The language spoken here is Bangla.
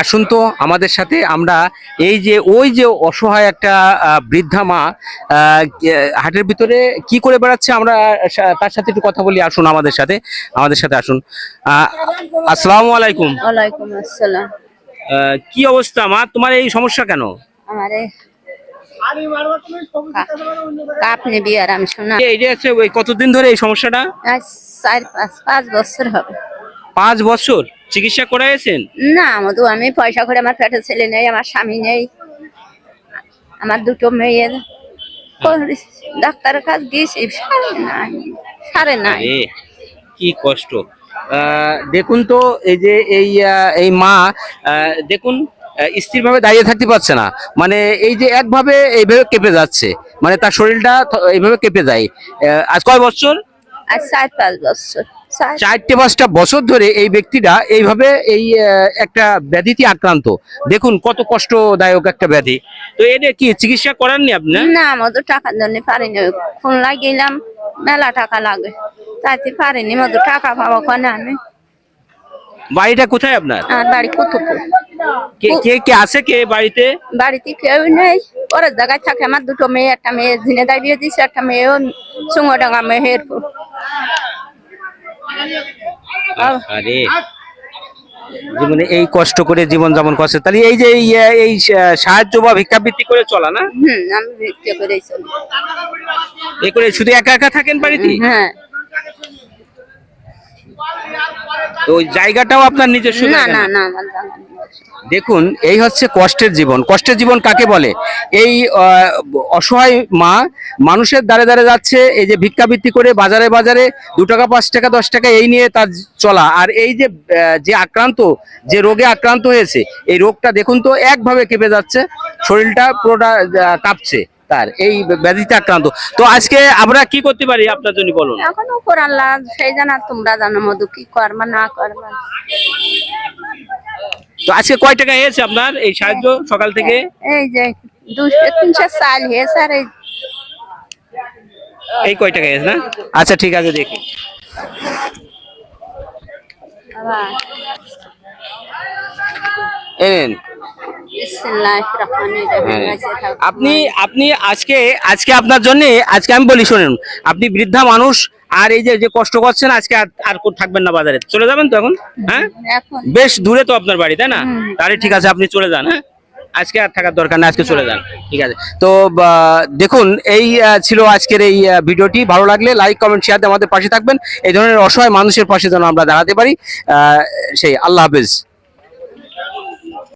আসুন তো আমাদের সাথে আমরা এই যে ওই যে অসহায় একটা বৃদ্ধা মা হাটের ভিতরে কি করে বেড়াচ্ছে আমরা তার সাথে একটু কথা বলি আসুন আমাদের সাথে আমাদের সাথে আসুন। আসসালামু আলাইকুম। ওয়ালাইকুম আসসালাম। কি অবস্থা মা? তোমার এই সমস্যা কেন? আমার আপনি বিয়ার আমি শোনা। এই যে ওই কতদিন ধরে এই সমস্যাটা? চার পাঁচ পাঁচ বছর হবে। পাঁচ বছর? চিকিৎসা করাইছেন? না মধু আমি পয়সা করে আমার পেটে ছেলে নেই আমার স্বামী নেই। আমার দুটো মেয়ে করেছি। ডাক্তারের কাছে গিয়েছি সারে নাই সারে নাই। কি কষ্ট। দেখুন তো এই যে এই এই মা দেখুন স্থির ভাবে দাঁড়িয়ে থাকতে পারছে না। মানে এই যে একভাবে এইভাবে কেঁপে যাচ্ছে। মানে তার শরীরটা এইভাবে কেঁপে যায়। আজ কয় বছর? আজ চার পাঁচ বছর। চারটে পাঁচটা বছর ধরে এই ব্যক্তিটা এইভাবে এই একটা ব্যাধিতে আক্রান্ত। দেখুন কত কষ্টদায়ক একটা ব্যাধি। তো এটা কি চিকিৎসা করাননি আপনি? না মধু টাকার জন্য পারিনি। খুলনা গেলাম মেলা টাকা লাগে। তাইতে পারিনি মধু টাকা পাবো কেন আমি। বাড়িটা কোথায় আপনার? আমার বাড়ি কুতুপুর? কে কে কে আছে কে বাড়িতে? বাড়িতে কেউ নেই। পরের জায়গায় থাকে আমার দুটো মেয়ে একটা মেয়ে ঝিনেদার বিয়ে দিয়েছে একটা মেয়েও চুঙ্গডাঙ্গা মেহেরপুর আরে জীবনে এই কষ্ট করে জীবন যাপন করছে। তাহলে এই যে এই, সাহায্য বা ভিক্ষাবৃত্তি করে চলা না? আমি করে চলি। এই করে শুধু একা একা থাকেন বাড়িতে? হ্যাঁ। তো ওই জায়গাটাও আপনার নিজস্ব না না না? দেখুন, এই হচ্ছে কষ্টের জীবন। কষ্টের জীবন কাকে বলে? এই অসহায় মা মানুষের দ্বারে দ্বারে যাচ্ছে, এই যে ভিক্ষাবৃত্তি করে বাজারে বাজারে দু টাকা, পাঁচ টাকা, দশ টাকা এই নিয়ে তার চলা। আর এই যে যে আক্রান্ত, যে রোগে আক্রান্ত হয়েছে, এই রোগটা দেখুন তো একভাবে কেঁপে যাচ্ছে, শরীরটা পুরোটা কাঁপছে তার, এই ব্যাধিতে আক্রান্ত। তো আজকে আমরা কি করতে পারি আপনার জন্য বলুন? এখন আল্লাহ সেই জানা তোমরা জানো মধু কি করবা না করবা তো আজকে কয় টাকা এসেছে আপনার এই সাহায্য সকাল থেকে এই যে দুশো তিনশো সাল হয়েছে আর এই কয় টাকা এসেছে না আচ্ছা ঠিক আছে দেখি এনেন। হ্যাঁ। থাকো। আপনি আপনি আজকে আজকে আপনার জন্য আজকে আমি বলি শোনেন আপনি বৃদ্ধা মানুষ আর এই যে যে কষ্ট করছেন আজকে আর আর থাকবেন না বাজারে। চলে যাবেন তো এখন? হ্যাঁ? বেশ দূরে তো আপনার বাড়ি তাই না? তাহলে ঠিক আছে আপনি চলে যান হ্যাঁ? আজকে আর থাকার দরকার না আজকে চলে যান ঠিক আছে। তো দেখুন এই ছিল আজকের এই ভিডিওটি। ভালো লাগলে লাইক কমেন্ট শেয়ার দিয়ে আমাদের পাশে থাকবেন। এই ধরনের অসহায় মানুষের পাশে যেন আমরা দাঁড়াতে পারি। আহ, সেই আল্লাহ হাফেজ।